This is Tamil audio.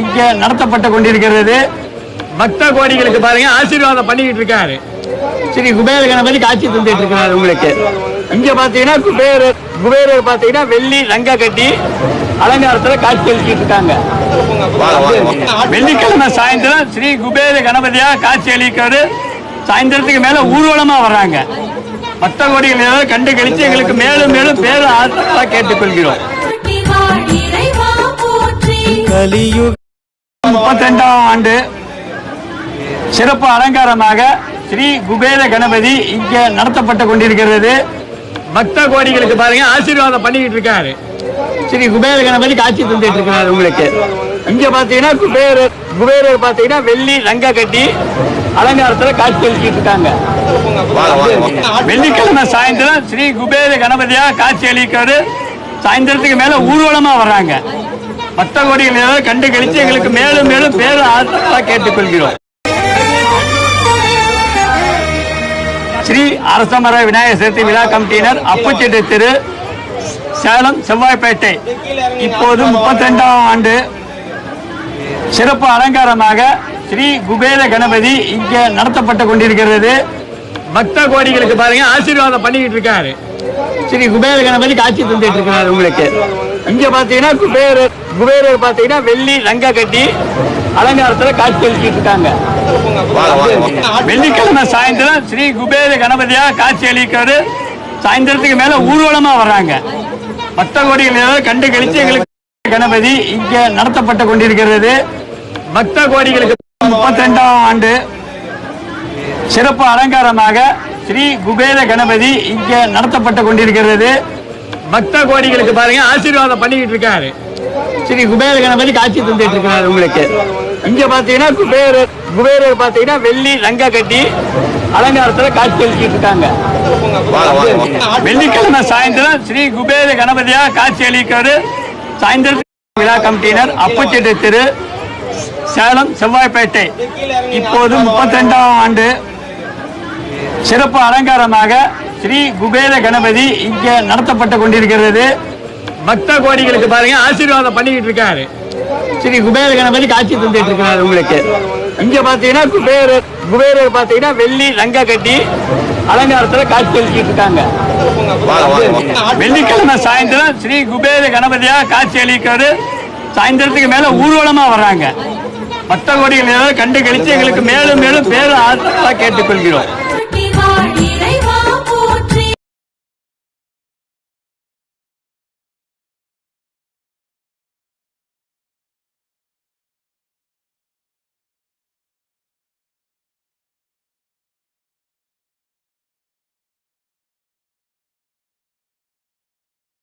இங்க நடத்தப்பட்டு கொண்டிருக்கிறது. பக்த கோடிகளுக்கு பாருங்க ஆசீர்வாதம் பண்ணிக்கிட்டு இருக்காரு. ஸ்ரீ குபேர கணபதி காட்சி தந்துட்டு இருக்கிறாரு உங்களுக்கு. இங்க பாத்தீங்கன்னா குபேரர் குபேரர் பாத்தீங்கன்னா வெள்ளி ரங்க கட்டி அலங்காரத்துல காட்சி அளிச்சிட்டு இருக்காங்க. வெள்ளிக்கிழமை சாயந்தரம் ஸ்ரீ குபேர கணபதியா காட்சி அளிக்கிறது. சாயந்தரத்துக்கு மேல ஊர்வலமா வர்றாங்க. பக்த கோடிகள் ஏதாவது கண்டு கழிச்சு எங்களுக்கு மேலும் மேலும் பேர் ஆதரவாக கேட்டுக்கொள்கிறோம். கலியுக முப்பத்தி ரெண்டாம் ஆண்டு சிறப்பு அலங்காரமாக ஸ்ரீ குபேர கணபதி இங்க நடத்தப்பட்டு கொண்டிருக்கிறது. பக்த கோடிகளுக்கு பாருங்க ஆசீர்வாதம் பண்ணிக்கிட்டு இருக்காரு. ஸ்ரீ குபேர கணபதி காட்சி தந்துட்டு இருக்கிறாரு உங்களுக்கு. இங்க பாத்தீங்கன்னா குபேர குபேரர் பாத்தீங்கன்னா வெள்ளி லங்கா கட்டி அலங்காரத்துல காட்சி அளிச்சிட்டு இருக்காங்க. வெள்ளிக்கிழமை சாயந்தரம் ஸ்ரீ குபேர கணபதியா காட்சி அளிக்கிறாரு சாயந்தரத்துக்கு மேல ஊர்வலமா வர்றாங்க. பக்த ஏதாவது கண்டு கழிச்சு எங்களுக்கு மேலும் மேலும் பேர் ஆதரவாக கேட்டுக்கொள்கிறோம். ஸ்ரீ அரசமர விநாயகர் சதுர்த்தி விழா கமிட்டியினர் அப்புச்செட்டு திரு சேலம் செவ்வாய்ப்பேட்டை இப்போது முப்பத்தி ரெண்டாம் ஆண்டு சிறப்பு அலங்காரமாக ஸ்ரீ குபேர கணபதி இங்கே நடத்தப்பட்டு கொண்டிருக்கிறது. பக்த கோடிகளுக்கு பாருங்க ஆசீர்வாதம் பண்ணிக்கிட்டு இருக்காரு. ஸ்ரீ குபேர கணபதி காட்சி தந்துட்டு இருக்கிறாரு உங்களுக்கு. இங்க பாத்தீங்கன்னா குபேரர் குபேரர் பாத்தீங்கன்னா வெள்ளி ரங்க கட்டி அலங்காரத்துல காட்சி அளிச்சிட்டு இருக்காங்க. வெள்ளிக்கிழமை சாயந்தரம் ஸ்ரீ குபேர கணபதியா காட்சி அளிக்கிறது. சாயந்தரத்துக்கு மேல ஊர்வலமா வர்றாங்க. பக்த கோடிகள் ஏதாவது கண்டு கழிச்சு எங்களுக்கு கணபதி இங்க நடத்தப்பட்டு கொண்டிருக்கிறது. பக்த கோடிகளுக்கு முப்பத்தி ரெண்டாம் ஆண்டு சிறப்பு அலங்காரமாக ஸ்ரீ குபேர கணபதி இங்க நடத்தப்பட்டு கொண்டிருக்கிறது. பக்த கோடிகளுக்கு பாருங்க ஆசீர்வாதம் பண்ணிக்கிட்டு இருக்காரு. ஸ்ரீ குபேர கணபதி காட்சி தந்துட்டு இருக்கிறாரு உங்களுக்கு. இங்க பாத்தீங்கன்னா குபேரர் குபேரர் பாத்தீங்கன்னா வெள்ளி ரங்க கட்டி அலங்காரத்துல காட்சி அளிச்சிட்டு இருக்காங்க. வெள்ளிக்கிழமை சாயந்தரம் ஸ்ரீ குபேர கணபதியா காட்சி அளிக்கிறது சாயந்தரத்துக்கு விழா கமிட்டியினர் அப்புச்செட்டு திரு சேலம் செவ்வாய்ப்பேட்டை இப்போது முப்பத்தி ரெண்டாம் ஆண்டு சிறப்பு அலங்காரமாக ஸ்ரீ குபேர கணபதி இங்க நடத்தப்பட்டு கொண்டிருக்கிறது. பக்த கோடிகளுக்கு பாருங்க ஆசீர்வாதம் பண்ணிக்கிட்டு இருக்காரு. ஸ்ரீ குபேர கணபதி காட்சி தந்துட்டு இருக்கிறாரு உங்களுக்கு. இங்க பாத்தீங்கன்னா குபேரர் குபேரர் பாத்தீங்கன்னா வெள்ளி ரங்க கட்டி அலங்காரத்துல காட்சி அளிச்சிட்டு இருக்காங்க. வெள்ளிக்கிழமை சாயந்தரம் ஸ்ரீ குபேர கணபதியா காட்சி அளிக்கிறது. சாயந்தரத்துக்கு மேல ஊர்வலமா வர்றாங்க. பக்த கோடிகள் ஏதாவது கண்டு கழிச்சு எங்களுக்கு மேலும் மேலும் பேர் ஆதரவாக கேட்டுக்கொள்கிறோம்.